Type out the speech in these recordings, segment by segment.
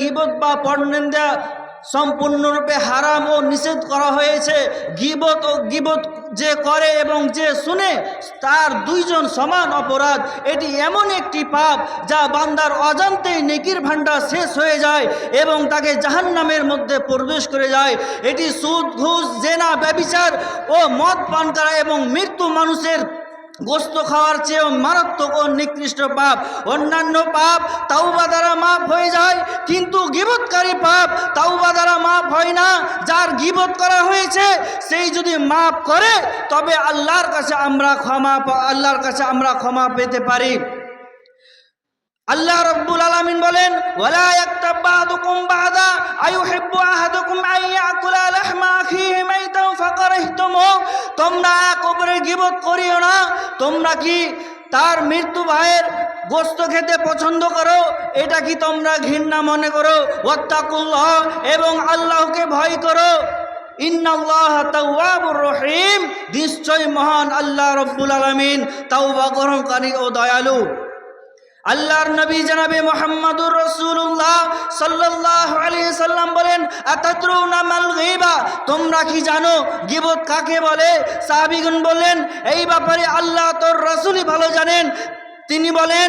গিবত বা পরনিন্দা সম্পূর্ণরূপে হারাম ও নিষেধ করা হয়েছে। গিবত ও গিবত যে করে এবং যে শুনে তার দুইজন সমান অপরাধ। এটি এমন একটি পাপ যা বান্দার অজান্তেই নেকির ভাণ্ডার শেষ হয়ে যায় এবং তাকে জাহান্নামের মধ্যে প্রবেশ করে যায়। এটি সুদ, ঘুষ, জেনা, ব্যবিচার ও মদ পান করা এবং মৃত্যু মানুষের গোস্ত খাওয়ার চেয়েও মারাত্মক ও নিকৃষ্ট পাপ। অন্যান্য পাপ তাওবা দ্বারা মাফ হয়ে যায়, কিন্তু গিবৎকারী পাপ তাওবা দ্বারা মাফ হয় না। যার গিবত করা হয়েছে, সেই যদি মাফ করে, তবে আল্লাহর কাছে আমরা ক্ষমা আল্লাহর কাছে আমরা ক্ষমা পেতে পারি। আল্লাহ রব্বুল আলামিন বলেন, ওয়ালা ইয়াকতাব বা'দুকুম বা'দা আইয়ুহিব্বু আহাদুকুম আন ইয়াকুলা লাহমা আখিহি তোমরা অপরের গীবত করিও না, তোমরা কি তার মৃত্যু ভাইয়ের গোস্ত খেতে পছন্দ করো? এটা কি তোমরা ঘৃণা মনে করো? ওয়াত্তাকুল্লাহ, এবং আল্লাহকে ভয় করো। রহিম। নিশ্চয় মহান আল্লাহ রব্বুল আলামিন তাওবা গ্রহণকারী ও দয়ালু। আল্লাহর নবী জানাবে মোহাম্মদুর রসুল্লাহ সাল্লাহ আলী সাল্লাম বলেন আতাদ্রুনা মাল গীবা? তোমরা কি জানো? গিবত কাকে বলে? সাহাবিগুন বলেন এই ব্যাপারে আল্লাহ তোর রসুলই ভালো জানেন। তিনি বলেন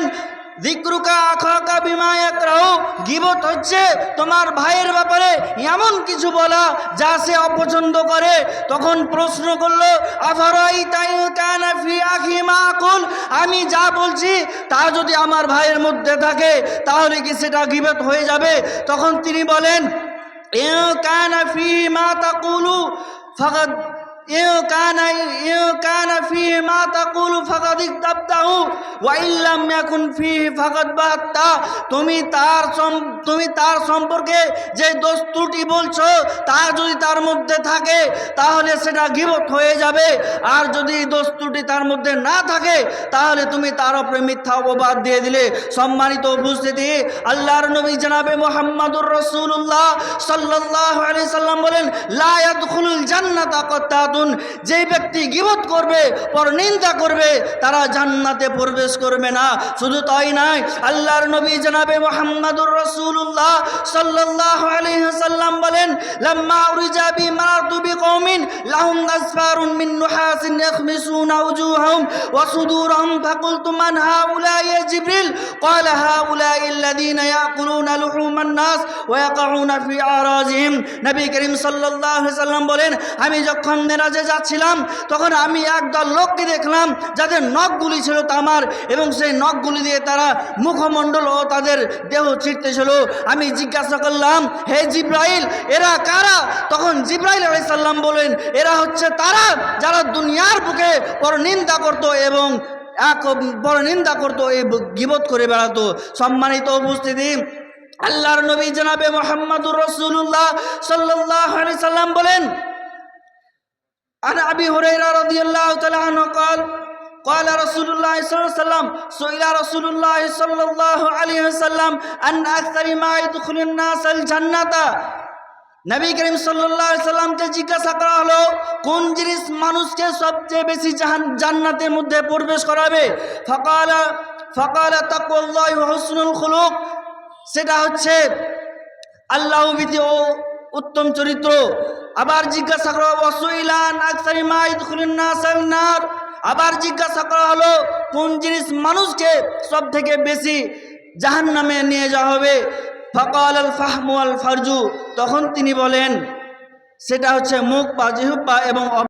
দিক্রুকা আখাকা বিমায়ক রাও গিবত হচ্ছে। তোমার ভাইয়ের ব্যাপারে এমন কিছু বলা যা সে অপছন্দ করে। তখন প্রশ্ন করল, আফারাই তাই কানা ফি আখি মাকুল আমি যা বলছি তা যদি আমার ভাইয়ের মধ্যে থাকে, তাহলে কি সেটা গিবত হয়ে যাবে? তখন তিনি বলেন মা তাকুলু إن كان إن كان فيه ما تقول فقد اكتبته وإن لم يكن فيه فقد بهتا তুমি তার সম- তুমি তার সম্পর্কে যে দোষ ত্রুটি বলছো তা যদি তার মধ্যে থাকে তাহলে সেটা গিবত হয়ে যাবে আর যদি দোষ ত্রুটি তার মধ্যে না থাকে তাহলে তুমি তার উপরে মিথ্যা অপবাদ দিয়ে দিলে সম্মানিত উপস্থিতি আল্লাহর নবী জানাবে মোহাম্মদুর রসুল্লাহ সাল্লাহ আলি সাল্লাম বলেন লায়াদুল জান্নাতা কত্তাতুন যে ব্যক্তি গিবত করবে, পর নিন্দা করবে, তারা জান্নাতে প্রবেশ করবে না। শুধু তাই নাই আল্লাহর নবী জানাবে মোহাম্মদুর রসুল্লাহ সাল্লাহ আলহ্লাম বলেন, লাম্মা উরিজা বি মারাতু বি কওমিন লাহুম আসফারুন মিন নুহাসিন ইয়াখমিসুনা উজুহাহুম ওয়া সুদুরহুম ফাকুলতু মান হাউলা ইয়া জিবরিল قال هؤلاء الذين يأكلون لحوم الناس ويقعون في أعراضهم নবী করিম সাল্লাল্লাহু আলাইহি সাল্লাম বলেন আমি যখন মেরাজে যাচ্ছিলাম তখন আমি একদল লোককে দেখলাম যাদের নখগুলি ছিল তামার এবং সেই নখগুলি দিয়ে তারা মুখমণ্ডল ও তাদের দেহ ছিটতেছিল আমি জিজ্ঞাসা করলাম হে জিব্রাইল এরা কারা তখন জিব্রাইল আলাইসাল্লাম বলেন এরা হচ্ছে তারা যারা দুনিয়ার বুকে বড় নিন্দা করতো এবং এক বড় নিন্দা করতো এই গিবত করে বেড়াতো সম্মানিত উপস্থিতি আল্লাহর নবী জানাবে মোহাম্মদুর রসুল্লাহ সাল্লাহ আলি সাল্লাম বলেন عن أبي هريرة رضي الله تعالى عنه قال قال رسول الله صلى الله عليه وسلم سئل رسول الله صلى الله عليه وسلم أن أكثر ما يدخل الناس الجنة নবী করিম সাল্লামকে জিজ্ঞাসা করা হলো, কোন জিনিস মানুষকে সবচেয়ে বেশি জাহান, জান্নাতের মধ্যে প্রবেশ করাবে? ফকালা ফকালা তাকুল্লাহ হসনুল খুলুক। সেটা হচ্ছে আল্লাহ বিধি ও উত্তম চরিত্র। আবার জিজ্ঞাসা করা ওসুইলান আকসারি মাইদ নার। আবার জিজ্ঞাসা করা হলো, কোন জিনিস মানুষকে সব থেকে বেশি জাহান নামে নিয়ে যাওয়া হবে? ফকাল আল ফাহমু আল ফারজু। তখন তিনি বলেন সেটা হচ্ছে মুখ বা জিহুব্বা এবং